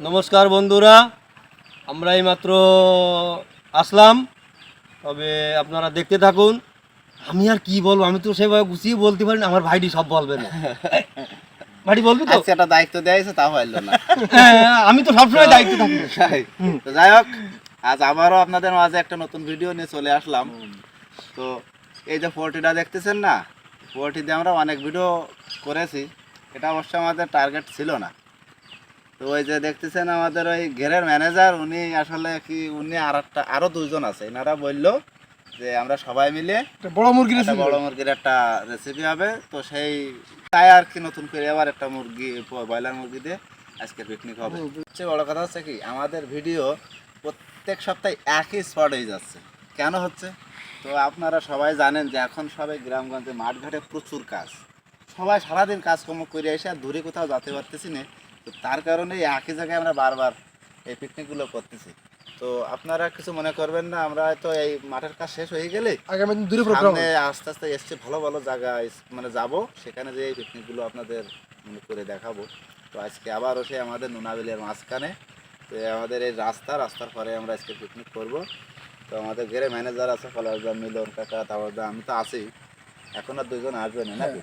নমস্কার বন্ধুরা আমরা এইমাত্র আসলাম। তবে আপনারা দেখতে থাকুন। আমি আর কি বলব আমি তো সেভাবে গুছিয়ে বলতে পারি না আমার ভাইটি সব বলবে না। ভাইটি বলবি তো? আজকে একটা দায়িত্ব হয়েছে তাও পারল না। হ্যাঁ, আমি তো সবসময় দায়িত্ব থাকি। তাই। তো যাই হোক আজ আবারও আপনাদের মাঝে একটা নতুন ভিডিও নিয়ে চলে আসলাম। তো এই যে ফোরটিটা দেখতেছেন না ফোরটি দিয়ে আমরা অনেক ভিডিও করেছি। এটা অবশ্য আমাদের টার্গেট ছিল না। তো ওই যে দেখতেছেন আমাদের ওই ঘেরের ম্যানেজার উনি আসলে কি উনি আর একটা আরও দুজন আছে। এনারা বলল যে আমরা সবাই মিলে বড় মুরগি একটা বড় মুরগির একটা রেসিপি হবে। তো সেই তাই আর কি নতুন করে আবার একটা মুরগি ব্রয়লার মুরগি দিয়ে আজকে পিকনিক হবে। সবচেয়ে বড় কথা হচ্ছে কি আমাদের ভিডিও প্রত্যেক সপ্তাহে একই স্পট হয়ে যাচ্ছে। কেন হচ্ছে? তো আপনারা সবাই জানেন যে এখন সবাই গ্রামগঞ্জে মাঠঘাটে প্রচুর কাজ। সবাই সারাদিন কাজকর্ম করে এসে আর দূরে কোথাও যেতে পারতেছি না। তো তার কারণে এই একই জায়গায় আমরা বারবার এই পিকনিকগুলো করতেছি। তো আপনারা কিছু মনে করবেন না আমরা হয়তো এই মাঠের কাজ শেষ হয়ে গেলে আগামী দিন দূরে প্রোগ্রাম আস্তে আস্তে এসছে ভালো ভালো জায়গা মানে যাব সেখানে যে এই পিকনিকগুলো আপনাদের মানে করে দেখাবো। তো আজকে আবারও সে আমাদের নুনাবিলের মাঝখানে তো আমাদের এই রাস্তা রাস্তার পরে আমরা আজকে পিকনিক করব। তো আমাদের ঘেরে ম্যানেজার আছে ফলাজদা মিলন কাকা তাওয়াদা আমি তো আছি। এখন আর দুজন আসবে না নাকি?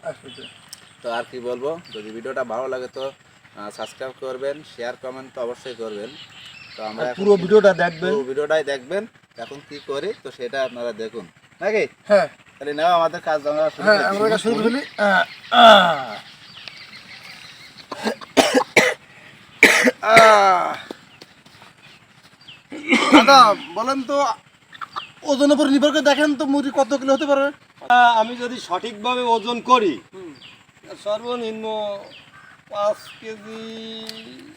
তো আর কি বলব যদি ভিডিওটা ভালো লাগে তো সাবস্ক্রাইব করবেন শেয়ার কমেন্ট তো অবশ্যই করবেন। তো আমরা পুরো ভিডিওটা দেখবেন। পুরো ভিডিওটাই দেখবেন এখন কি করি তো সেটা আপনারা দেখুন। নাকি? হ্যাঁ। তাহলে নাও আমাদের কাজ আমরা শুরু হ্যাঁ আমরা শুরু করে। দাদা বলেন তো ওজনের উপর নির্ভর করে দেখেন তো মুরগি কত কিলো হতে পারে। আমি যদি সঠিকভাবে ওজন করি সর্বনিম্ন পাঁচ কেজি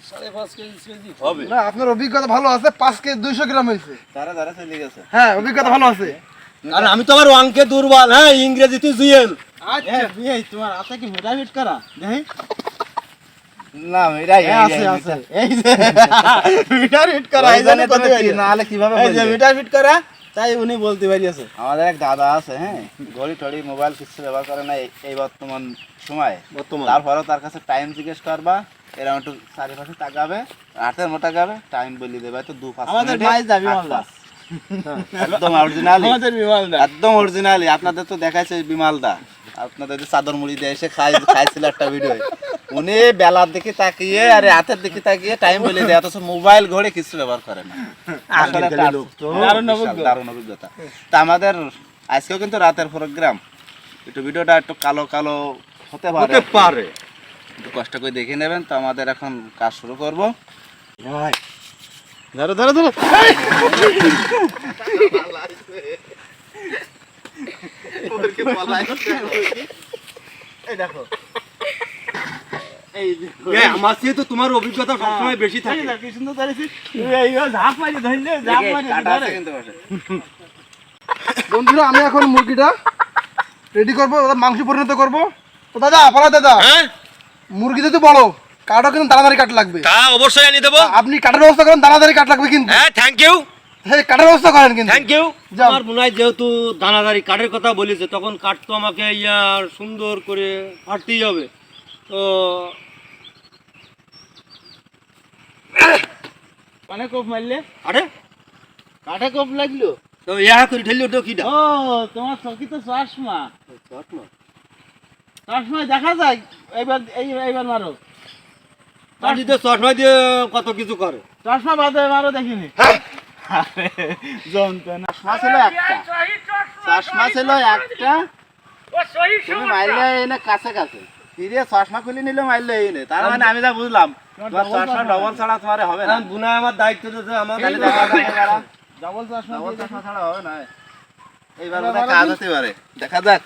সাড়ে পাঁচ কেজি কেজি হবে। না আপনার অভিজ্ঞতা ভালো আছে পাঁচ কেজি দুইশো গ্রাম হয়েছে। তারা তারা চলে গেছে। হ্যাঁ অভিজ্ঞতা ভালো আছে। কারণ আমি তো আবার অঙ্কে দুর্বল হ্যাঁ ইংরেজিতে জুয়েল। আচ্ছা তোমার আছে কি মোটামিট করা? দেখি। না আছে এই- আছে। এই যে মিটার ফিট করা এই জন্য কীভাবে এই মিটার ফিট করা তাই উনি বলতে পারিয়েছে। আমাদের এক দাদা আছে হ্যাঁ ঘড়ি টড়ি মোবাইল কিছু ব্যবহার করে না এই- বর্তমান সময়। বর্তমান। তারপরেও তার কাছে টাইম জিজ্ঞেস করবা এরকম একটু চারিপাশে তাকাবে হাতের মোটা গাবে টাইম বলে দেবে হয়তো দু পাঁচ আমাদের ভাই যাবি মালদা। একদম অরিজিনালি আমাদের বিমালদা একদম অরিজিনালি আপনাদের তো দেখাইছে বিমালদা আপনাদের চাদর মুড়ি দিয়ে এসে খাই খাইছিল একটা ভিডিও উনি বেলার দিকে তাকিয়ে আর হাতের দিকে তাকিয়ে টাইম বলে দেয় অথচ মোবাইল ঘড়ি কিছু ব্যবহার করে না। দারুণ অভিজ্ঞতা। তা আমাদের আজকেও কিন্তু রাতের প্রোগ্রাম একটু ভিডিওটা একটু কালো কালো হতে পারে। পারে। একটু কষ্ট করে দেখে নেবেন। তো আমাদের এখন কাজ শুরু করব। ধরো ধরো ধরো। দেখো। আমার চেয়ে তো তোমার অভিজ্ঞতা সবসময় বেশি থাকে। কি সুন্দর ধরেছি ঝাঁপ মারি ধরলে ঝাঁপ মারি কাটা আছে ধরে। কিন্তু পাশে। বন্ধুরা আমি এখন মুরগিটা রেডি করব মাংস পরিণত করব। তো দাদা পালা দাদা। হ্যাঁ? মুরগি যদি বড় কাটা কিন্তু দানাদারি কাট লাগবে। তা অবশ্যই আনি দেবো। আপনি কাটার ব্যবস্থা করেন দানাদারি কাট লাগবে কিন্তু। হ্যাঁ থ্যাংক ইউ হ্যাঁ কাটার ব্যবস্থা করেন কিন্তু। Thank you. আমার মনে হয় যেহেতু দানাদারি কাঠের কথা বলেছে তখন কাঠ তো আমাকে ইয়ার সুন্দর করে কাটতেই হবে। তো কানে কোপ মারলে? আরে? কাঠে কোপ লাগল? তো ইয়া করে ঠেলি ওটা কিটা ও তোমার চকি তো চশমা। চশমা? দেখা যায়। এইবার এই এইবার মারো। কাঠিতে চশমা দিয়ে কত কিছু করে। চশমা বাদে মারো দেখিনি। যন্ত্রণা। চশমা ছিল একটা। চশমা ছিল একটা। তুমি মারলে এনে কাছে কাছে। ফিরে চশমা খুলে নিলে মারলে এই নে তার মানে আমি যা বুঝলাম তোমার ডবল ছাড়া তোমার হবে না। বুনা আমার দায়িত্ব দিতে আমার তাহলে দেখা যাবে যারা ডাবল চশমা ডবল দিয়ে ছাড়া হবে না। এইবার কাজ হতে পারে। দেখা যাক।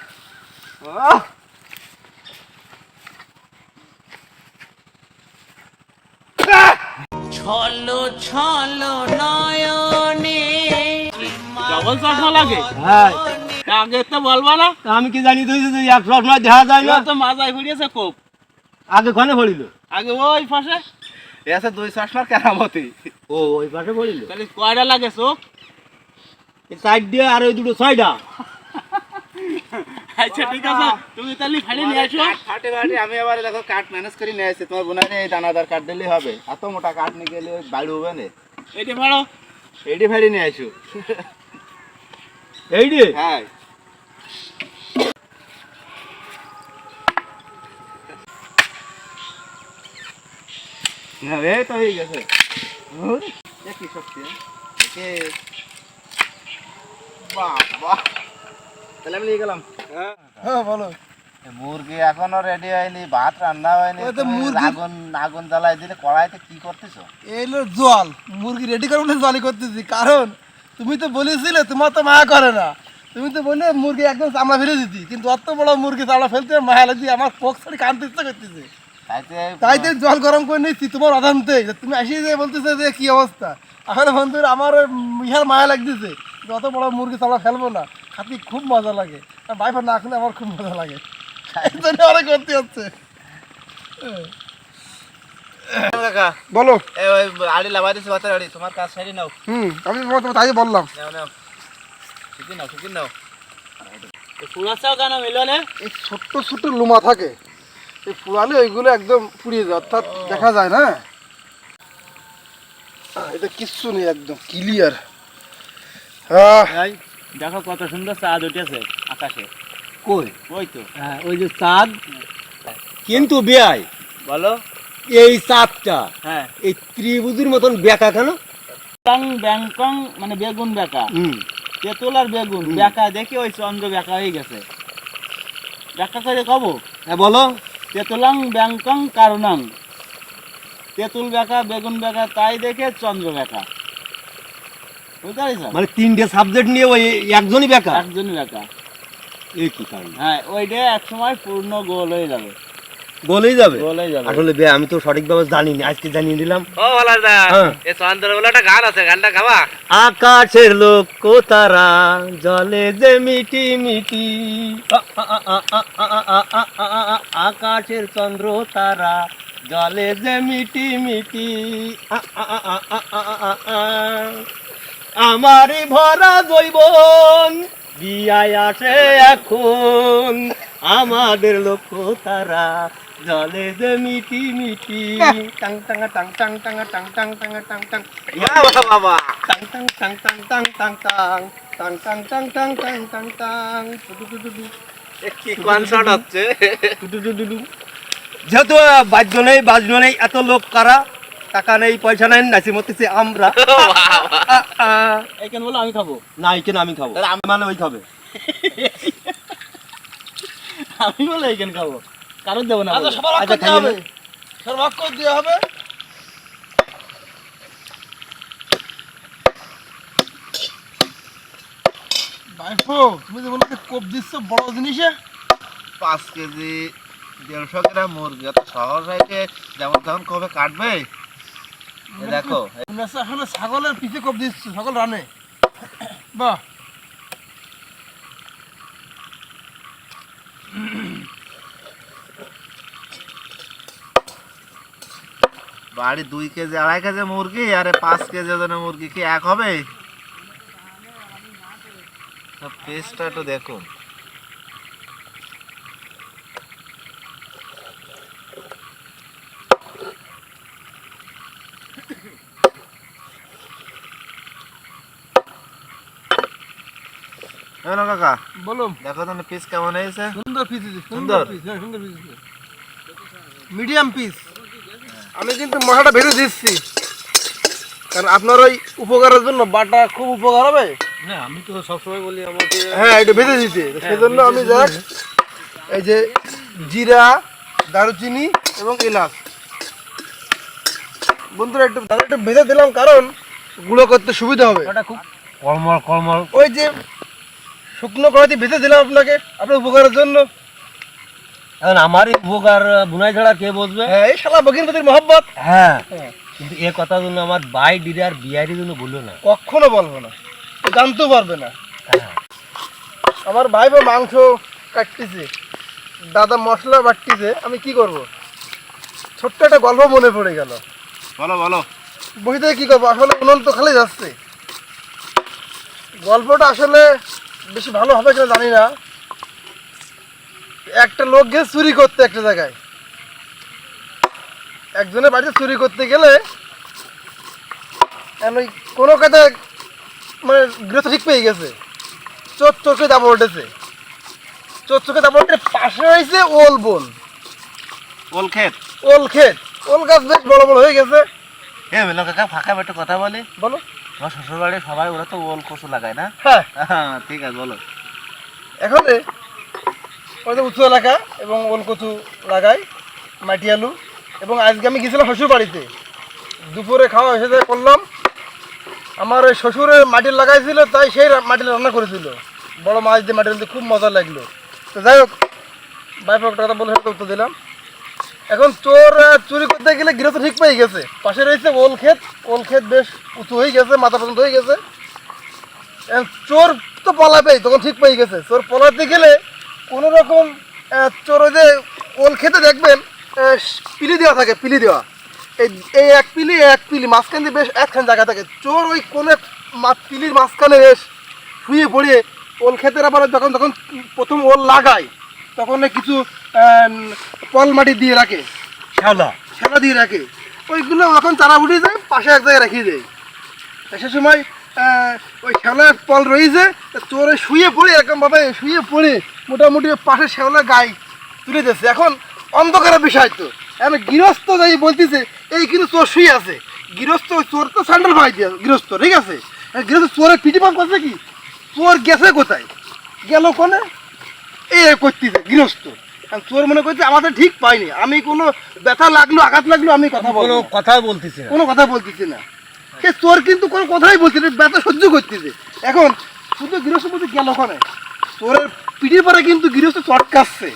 ডাবল চশমা লাগে? হ্যাঁ। আগে তো বলবা না। আমি কি জানি তুই যে এক চশমা দেখা যায় না। তো মাজায় ঘুরিয়েছে কোপ আগে ঘনে পড়িল আগে ওই পাশে। এ আছে দুই চশমার কেরামতি। ও ওই পাশে পড়িল তাহলে কয়টা লাগে চোখ? সাইড দিয়ে আর ওই দুটো ছয়টা আচ্ছা ঠিক আছে। তুমি তাহলে ফাড়ি নিয়ে আসো। ফাটে ফাটে আমি আবার দেখো কাঠ ম্যানেজ করে নিয়ে আসছি। তোমার বোনারে এই দানাদার কাঠ দিলেই হবে। এত মোটা কাঠ নিয়ে গেলে বাড়ি হবে না। এটা ফাড়ো এডি ফাড়ি নিয়ে আসো। এই হ্যাঁ। হ্যাঁ, তো হয়ে গেছে। কি শক্তি হ্যাঁ? একে বাহ বাহ তাহলে আমি নিয়ে গেলাম। হ্যাঁ। বলো। মুরগি এখনও রেডি হয়নি ভাত রান্না হয়নি ওই তো তুমি মুরগি- আগুন আগুন জ্বালাই দিলে কড়াইতে কি করতেছো? জল। মুরগি রেডি করে বলে জলই করতেছি। কারণ তুমি তো বলেছিলে তোমার তো মায়া করে না। তুমি তো বললে মুরগি একদম চামড়া ফেলে দিতি। কিন্তু অত বড় মুরগি চামড়া ফেলতে মায়া লাগছে আমার পোক কানতে ইচ্ছা করতেছে। তাইতে জল গরম করে নিচ্ছি তোমার অজান্তে। তুমি আসিয়ে যে বলতেছে যে কি অবস্থা। আসলে বন্ধুরা আমার ইহার মায়া লাগতেছে। যে অত বড় মুরগি চামড়া ফেলব না খাতি খুব মজা লাগে। আর বাইফার না খেলে আমার খুব মজা লাগে। অনেক করতে হচ্ছে। বলো। আড়ি লাগাই দিছি ভাতের আড়ি তোমার কাজ সারি নাও। হুম আমি তোমার তাই বললাম। নাও নাও। শিখি নাও শিখি নাও। পুরাচাও কেন? মিলনে এই ছোট্ট ছোট্ট লুমা থাকে। এই ওইগুলো একদম পুড়িয়ে যায় অর্থাৎ দেখা যায় না। এটা কিচ্ছু নেই একদম ক্লিয়ার দেখো কত সুন্দর চাঁদ উঠেছে আকাশে। কই? ওই তো। হ্যাঁ ওই যে চাঁদ। কিন্তু বেয়াই বলো। এই চাঁদটা হ্যাঁ। এই ত্রিভুজের মতন বেঁকা কেন? ব্যাংকং মানে বেগুন বেকা। হুম। তেঁতুল আর বেগুন বেকা দেখি ওই চন্দ্র বেকা হয়ে গেছে। ব্যাখ্যা করে কব। হ্যাঁ বলো। তেঁতুলাং ব্যাংকং কারণাং তেঁতুল ব্যাখা বেগুন ব্যাখা তাই দেখে চন্দ্র ব্যাখা বুঝতে পারিস? মানে তিনটে সাবজেক্ট নিয়ে ওই একজনই ব্যাখা একজনই ব্যাখা এই কি কারণ? হ্যাঁ ওইটা একসময় পূর্ণ গোল হয়ে যাবে। গলেই যাবে আসলে বে আমি তো সঠিকভাবে জানি না আজকে জানিয়ে দিলাম ও বলা যায় এ সন্ধ্যার বেলাটা গান আছে গানটা গাওয়া আকাশের লোক কোতারা জলে যে মিটি মিটি আকাশের চন্দ্র তারা জলে যে মিটি মিটি আমারই ভরা জৈবন বিয়ায় আসে এখন আমাদের লক্ষ্য তারা জলে যে মিটি মিটি টাং টাং টাং টাং টাং টাং টাং টাং টাং টাং বাবা টাং টাং টাং টাং টাং টাং টাং টাং টাং টাং টাং টাং টাং টাং কি কনসার্ট হচ্ছে। যেহেতু বাদ্য নেই বাদ্য নেই এত লোক কারা টাকা নেই পয়সা নেই নাচি মতেছি আমরা। এখানে বলো আমি খাব না এই কেন আমি খাব আমি মানে ওই খাবে আমি বলে এখানে খাব। কারণ দেবো না। সবার আচ্ছা, আচ্ছা হবে। নে। সবার করে দেওয়া হবে। ভাইপো তুমি যে বলো কোপ দিচ্ছ বড় জিনিসে? পাঁচ কেজি দেড়শো গ্রাম মুরগি এত সহজ হয়েছে যেমন তখন কবে কাটবে? দেখো। ছাগলের পিছে কোপ দিচ্ছ ছাগল রানে। বাহ। বাড়ি দুই কেজি আড়াই কেজি মুরগি আরে পাঁচ কেজি ওজনের মুরগি কি এক হবে? পেস্টটা একটু দেখুন। হ্যালো কাকা বলো দেখো তো পিস কেমন হয়েছে? সুন্দর পিস দিচ্ছি সুন্দর? সুন্দর? পিস হ্যাঁ সুন্দর পিস মিডিয়াম পিস আমি কিন্তু মশলাটা ভেজে দিচ্ছি। কারণ আপনার ওই উপকারের জন্য বাটা খুব উপকার হবে। না আমি তো সবসময় বলি আমাকে হ্যাঁ এটা ভেজে দিতে। সেজন্য আমি যাক। এই যে জিরা দারুচিনি এবং এলাচ। বন্ধুরা একটু একটু ভেজে দিলাম কারণ গুঁড়ো করতে সুবিধা হবে। ওটা খুব কলমল কলমল। ওই যে শুকনো কড়াইতে ভেজে দিলাম আপনাকে আপনার উপকারের জন্য। এখন আমারই উপকার বুনাই ছাড়া কে বসবে? হ্যাঁ এই শালা বকিনপতির মহব্বত। হ্যাঁ কিন্তু এ কথা জন্য আমার বাই ডিরে আর বিয়ারির জন্য বলল না। কখনো বলব না। ও জানতেও পারবে না। হ্যাঁ। আমার ভাই বা মাংস কাটতেছে দাদা মশলা বাটতেছে আমি কি করব? ছোট্ট একটা গল্প মনে পড়ে গেল। বলো বলো। বসে থেকে কি করব? আসলে উনুন তো খালি যাচ্ছে। গল্পটা আসলে বেশি ভালো হবে কিনা জানি না। একটা লোক গেছে চুরি করতে একটা জায়গায়। একজনের বাড়িতে চুরি করতে গেলে ওই কোনো কাজে মানে গৃহস্থ ঠিক পেয়ে গেছে। চোর চোরকে দাবা উঠেছে। চোর চোরকে দাবা উঠে পাশে হয়েছে ওল বন। ওল ক্ষেত? ওল ক্ষেত। ওল গাছ বেশ বড় বড় হয়ে গেছে। এ মিলন কাকা ফাঁকা একটু কথা বলি? বলো। আমার শ্বশুর বাড়ি সবাই ওরা তো ওল কচু লাগায় না? হ্যাঁ। হ্যাঁ ঠিক আছে বলো। এখন ওদের উঁচু এলাকা এবং ওল কচু লাগাই মাটি আলু এবং আজকে আমি গেছিলাম শ্বশুর বাড়িতে। দুপুরে খাওয়া এসে করলাম। আমার ওই শ্বশুরের মাটি লাগাইছিল, তাই সেই মাটি রান্না করেছিল। বড় মাছ দিয়ে মাটি খুব মজা লাগল। তো যাই হোক বাইফ একটা কথা বলে উত্তর দিলাম। এখন চোর চুরি করতে গেলে গৃহস্থ ঠিক পেয়ে গেছে। পাশে রয়েছে ওল ক্ষেত। ওল ক্ষেত বেশ উঁচু হয়ে গেছে, মাথা পর্যন্ত হয়ে গেছে। চোর তো পলাবেই, তখন ঠিক পেয়ে গেছে। চোর পলাতে গেলে কোনো রকম চোর ওই যে ওল খেতে দেখবেন পিলি দেওয়া থাকে পিলি দেওয়া। এই এই এক পিলি এক পিলি মাঝখান দিয়ে বেশ একখান জায়গা থাকে। চোর ওই কোনো পিলির মাঝখানে বেশ শুয়ে পড়ে ওল ক্ষেতের আবার যখন যখন প্রথম ওল লাগায় তখন কিছু পল মাটি দিয়ে রাখে। শ্যালা শ্যালা দিয়ে রাখে। ওইগুলো যখন চারা উঠে যায় পাশে এক জায়গায় রেখে দেয়। সে সময় ওই শ্যাওলার পল রয়েছে চোরে শুয়ে পড়ে এরকম ভাবে শুয়ে পড়ে মোটামুটি পাশে শ্যাওলা গায়ে তুলে দিচ্ছে এখন অন্ধকারের বিষয় তো এখন গৃহস্থ যাই বলতেছে এই কিন্তু চোর শুয়ে আছে। গৃহস্থ চোর তো স্যান্ডেল ভাই দিয়ে গৃহস্থ ঠিক আছে? গৃহস্থ চোরের পিটি পাম্প করছে কি? চোর গেছে কোথায়? গেল কোনে? এই করতেছে গৃহস্থ। এখন চোর মনে করছে আমাদের ঠিক পাইনি। আমি কোনো ব্যথা লাগল আঘাত লাগল আমি কথা বলব না। কথাই বলতেছি কোনো কথা বলতেছি না। সে চোর কিন্তু কোনো কথাই বলছে না ব্যথা সহ্য করতেছে এখন শুধু গৃহস্থ বলতে গেল ওখানে? চোরের পিঠের পরে কিন্তু গৃহস্থ চটকাচ্ছে।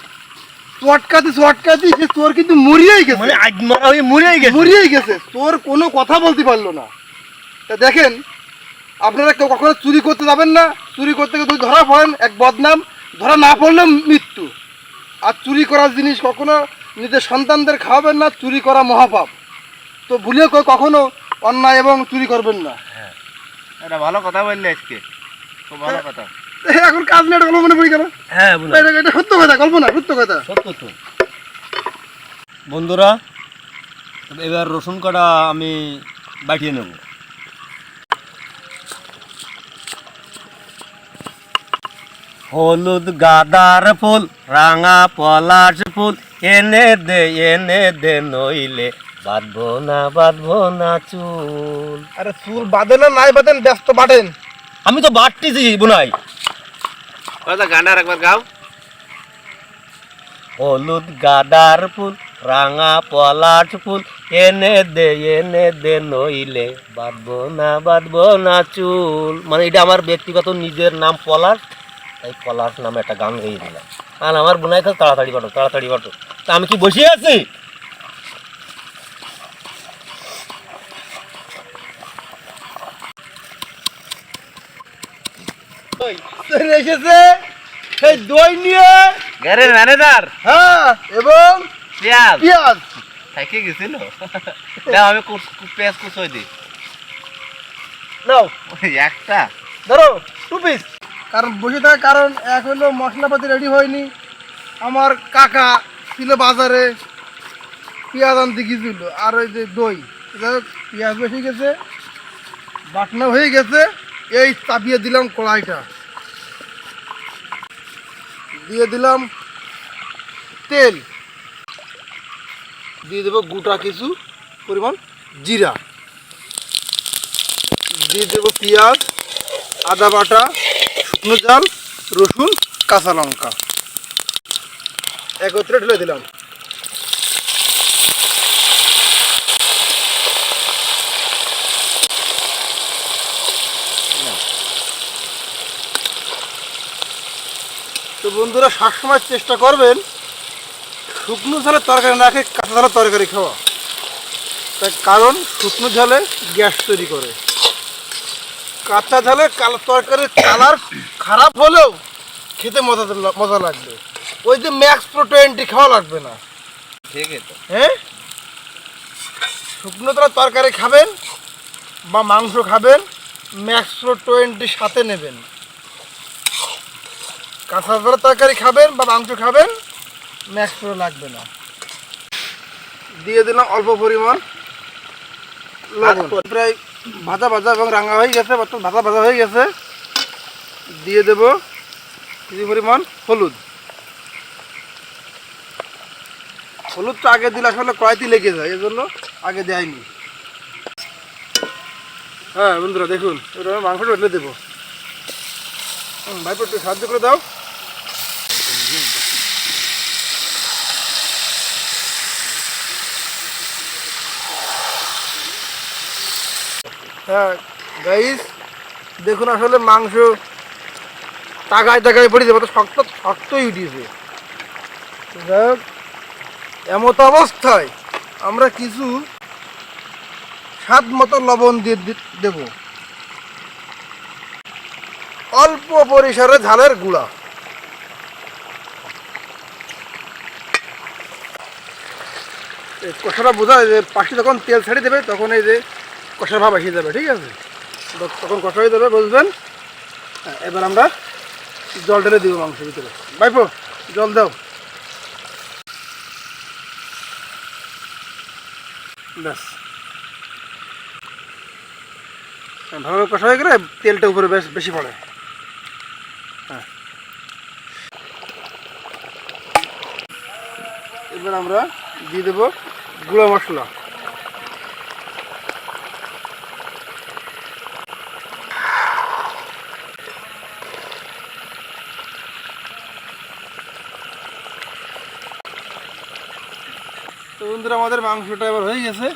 চটকাতে চটকাতে সে চোর কিন্তু মরিয়েই গেছে। মানে আজ মারা গেছে। মরিয়েই গেছে। চোর কোনো কথা বলতে পারল না। তা দেখেন আপনারা কেউ কখনো চুরি করতে যাবেন না। চুরি করতে গিয়ে যদি ধরা পড়েন এক বদনাম ধরা না পড়লেও মৃত্যু। আর চুরি করার জিনিস কখনো নিজের সন্তানদের খাওয়াবেন না চুরি করা মহাপাপ। তো কেউ কখনো অন্যায় এবং চুরি করবেন না। এটা ভালো কথা বললে আজকে। খুব ভালো কথা। এখন কাজ নিয়ে একটা গল্প মনে পড়ে গেল। হ্যাঁ এটা এটা সত্য কথা গল্প না সত্য কথা। সত্য তো। বন্ধুরা এবার রসুন কটা আমি বাটিয়ে নেব। হলুদ গাদার ফুল রাঙা পলাশ ফুল এনে দে এনে দে নইলে বাঁধবো না বাঁধবো না চুল। আরে চুল বাঁধেন না নাই বাঁধেন ব্যস্ত বাঁধেন। আমি তো বাটতেছি বোনাই। কথা গান্ডার একবার গাও। হলুদ গাদার ফুল রাঙা পলাশ ফুল এনে দে এনে দে নইলে। বাঁধবো না বাঁধবো না চুল। মানে এটা আমার ব্যক্তিগত নিজের নাম পলাশ তাই পলাশ নামে একটা গান গেয়ে দিলাম। আর আমার বোনাই খাল তাড়াতাড়ি বাটো তাড়াতাড়ি বাটো তা আমি কি বসে আছি? চলে এসেছে সেই দই নিয়ে। গাড়ির ম্যানেজার। হ্যাঁ এবং পেঁয়াজ। পেঁয়াজ। খাইকে গেছিল? দাও আমি পেঁয়াজ কুচোই দিই। নাও। একটা। ধরো টু পিস কারণ বসে থাকার কারণ এক হলো মশলাপাতি রেডি হয়নি। আমার কাকা ছিল বাজারে পেঁয়াজ আনতে গিয়েছিল আর ওই যে দই। পেঁয়াজ বেশি গেছে বাটনা হয়ে গেছে। এই চাপিয়ে দিলাম কড়াইটা। দিয়ে দিলাম তেল। দিয়ে দেবো গোটা কিছু পরিমাণ জিরা। দিয়ে দেবো পেঁয়াজ, আদা বাটা, শুকনো জাল, রসুন, কাঁচা লঙ্কা। একত্রে ঢেলে দিলাম। তো বন্ধুরা সবসময় চেষ্টা করবেন শুকনো ঝালের তরকারি না খেয়ে কাঁচা ঝালের তরকারি খাওয়া। তার কারণ শুকনো ঝালে গ্যাস তৈরি করে। কাঁচা ঝালে কালো তরকারির কালার খারাপ হলেও খেতে মজা মজা লাগবে। ওই যে ম্যাক্স প্রো টোয়েন্টি খাওয়া লাগবে না। ঠিকই তো। হ্যাঁ? শুকনো তলা তরকারি খাবেন বা মাংস খাবেন ম্যাক্স প্রো টোয়েন্টির সাথে নেবেন। কাঁচা তরকারি খাবেন বা মাংস খাবেন ম্যাক্স লাগবে না। দিয়ে দিলাম অল্প পরিমাণ লবণ। প্রায় ভাজা ভাজা এবং রাঙা হয়ে গেছে ভাজা ভাজা হয়ে গেছে। দিয়ে দেব কিছু পরিমাণ হলুদ। হলুদটা আগে দিলে আসলে কড়াইতে লেগে যায় এই জন্য আগে দেয়নি। হ্যাঁ বন্ধুরা দেখুন এবার মাংসটা ঢেলে দেবো। হুম, ভাইপো একটু সাহায্য করে দাও। হ্যাঁ গাইস দেখুন আসলে মাংস টাকায় টাকায় পড়ে যাবে তো শক্ত, শক্তই উঠিয়েছে এমত অবস্থায় আমরা কিছু স্বাদ মতো লবণ দিয়ে দেব। অল্প পরিসরে ঝালের গুঁড়া। কষাটা বোঝা যে পাশে যখন তেল ছেড়ে দেবে, তখন এই যে কষার ভাব এসে যাবে ঠিক আছে? তখন কষা হয়ে যাবে বুঝবেন হ্যাঁ, এবার আমরা জল ঢেলে দিব মাংসের ভিতরে। বাইপো জল দাও। ব্যাস। হ্যাঁ, ভালোভাবে কষা হয়ে গেলে তেলটা উপরে বেশ বেশি পড়ে। হ্যাঁ। এবার আমরা দিয়ে দেবো গুঁড়ো মশলা। তো বন্ধুরা আমাদের মাংসটা এবার হয়ে গেছে।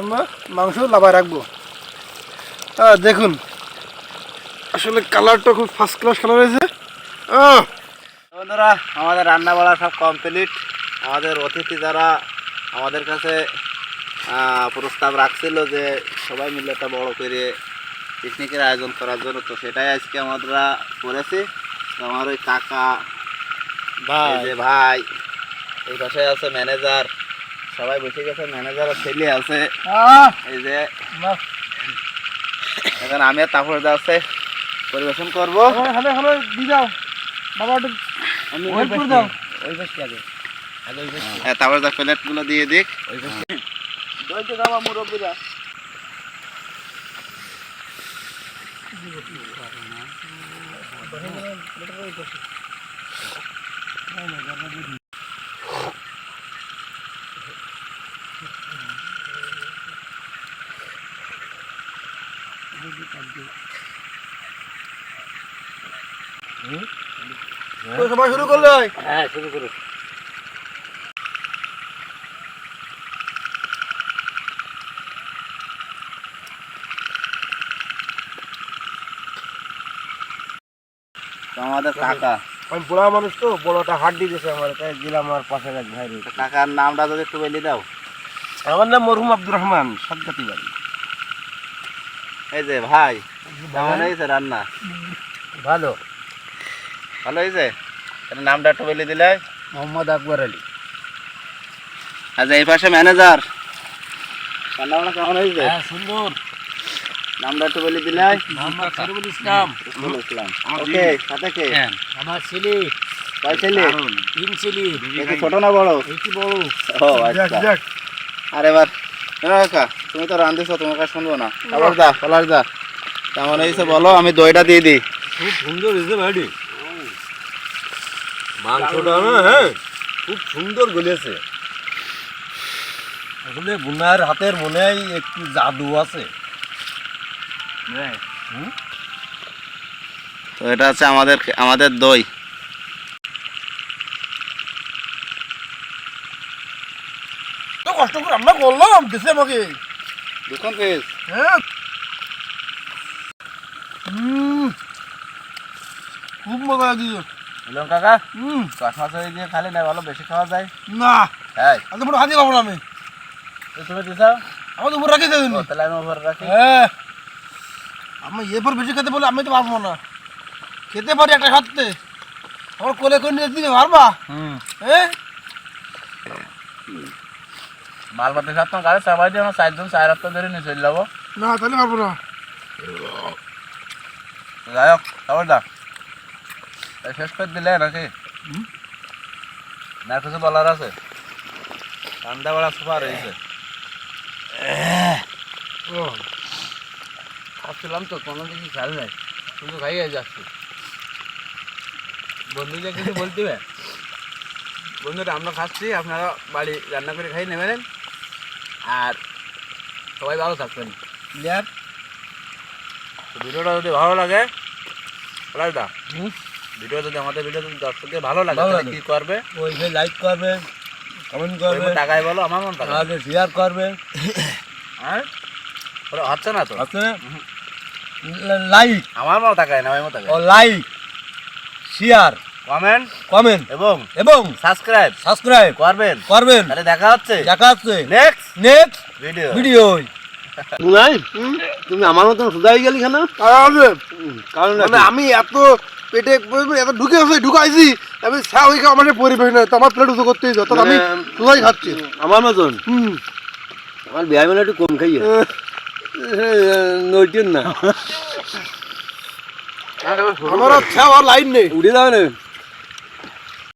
আমরা মাংস লাভায় রাখব। আহ, দেখুন। আসলে কালারটা খুব ফার্স্ট ক্লাস কালার হয়েছে। বন্ধুরা আমাদের রান্না বাড়া সব কমপ্লিট আমাদের অতিথি যারা আমাদের কাছে প্রস্তাব রাখছিল যে সবাই মিলে একটা বড় করে পিকনিকের আয়োজন করার জন্য তো সেটাই আজকে আমরা করেছি। আমার ওই কাকা যে ভাই এই পাশে আছে ম্যানেজার সবাই বসে গেছে ম্যানেজার ছেলে আছে। এই যে এখন আমি আর তারপরে আছে পরিবেশন করব। এখানে এখানে দিয়ে দাও। বাবা একটু wait করে দাও। হ্যাঁ তারপরে যা প্লেটগুলো দিয়ে দিক। দইতে খাওয়া মুরব্বীরা। সবাই শুরু করলে হ্যাঁ? শুরু করো। আমাদের কাকা। আমি বুড়া মানুষ তো বড়টা হাড্ডি দিয়েছে আমার তাই দিলাম আমার পাশে এক ভাই কাকার নামটা যদি একটু বলে দাও। আমার নাম মরহুম আব্দুর রহমান সজ্জাতি বাড়ি। এই যে ভাই কেমন হয়েছে রান্না? ভালো। ভালো হয়েছে? নামটা একটু বলে দিলে। মোহাম্মদ আকবর আলী। আচ্ছা এই পাশে ম্যানেজার রান্না কেমন হয়েছে? হ্যাঁ সুন্দর। নামটা একটু বলে দিলে। মোহাম্মদ শরীফুল ইসলাম। ইসলাম। ওকে সাথে কে? আমার ছেলে। কয় ছেলে? তিন ছেলে। ছোট না বড়? এইটি বড়? ও আচ্ছা। আর এবার কাকা তুমি তো রান্ধিছো তোমার কাছে শুনব না। আবার দা পলাশ দা কেমন হয়েছে বলো আমি দইটা দিয়ে দিই। খুব সুন্দর হয়েছে ভাইটি। মাংসটা না হ্যাঁ খুব সুন্দর গলেছে। আসলে বুনার হাতের মনে হয় একটু জাদু আছে। তো এটা হচ্ছে আমাদের আমাদের দই। কষ্ট করে রান্না করলাম দিছে আমাকে। দুখন পিস হ্যাঁ। হুম খুব মজা লাগিয়েছে বললাম কাকা হুম কাঠ মাছ দিয়ে খালি না ভালো বেশি খাওয়া যায়? না। হ্যাঁ আজ বড় হাজি পাবো না আমি। তুমি দিছাও আমার উপর রাখি দেবেন তাহলে আমি উপরে রাখি। হ্যাঁ। আমি এরপর বেশি খেতে বলে আমি তো পারব না। খেতে পারি একটা খাতে আমার কোলে করে নিয়ে দিবে পারবা? হুম। হ্যাঁ? মাল পাতি সব তোমার গাড়ি চাপাই দিয়ে আমরা চারজন চার রাস্তা ধরে নিয়ে চলে যাব। না তাহলে পারব না। যাই হোক খবর দা। শেষ করে দিলে নাকি? না কিছু বলার আছে। ঠান্ডা বেলা সুপার হয়েছে খাচ্ছিলাম তো কোনো কিছু খেয়াল নাই। শুধু খাইয়ে যাচ্ছি বন্ধুদের কিছু বলতে হবে বন্ধুরা আমরা খাচ্ছি আপনারা বাড়ি রান্না করে খাই নেবেন আর সবাই ভালো থাকবেন। ক্লিয়ার ভিডিওটা যদি ভালো লাগে দা ভিডিও যদি আমাদের ভিডিও যদি দর্শকদের ভালো লাগে তাহলে কি করবে? ওই যে লাইক করবে কমেন্ট করবে টাকায় বলো আমার মন টাকা আগে শেয়ার করবে। হ্যাঁ? ওরা হচ্ছে না তো? আছে লাইক আমার মন টাকায় না ওই মন টাকায়? ও লাইক শেয়ার কমেন্ট কমেন্ট। এবং এবং সাবস্ক্রাইব। সাবস্ক্রাইব। করবেন। করবেন। তাহলে দেখা হচ্ছে। দেখা হচ্ছে। নেক্সট নেক্সট ভিডিও ভিডিও নাই তুমি আমার মতন সুদাই গেলি কেন? কারণ মানে আমি এত পেটে এত ঢুকে আছে ঢুকাইছি আমি চা ওই আমার পরিবেশ না আমার প্লেট উঁচু করতেই তখন আমি মানে- সুদাই খাচ্ছি। আমার মতন? আমার বিয়ে মানে একটু কম খাইয়ে। নইটেন না। আমার আর লাইন নেই। উঠে যাবে না।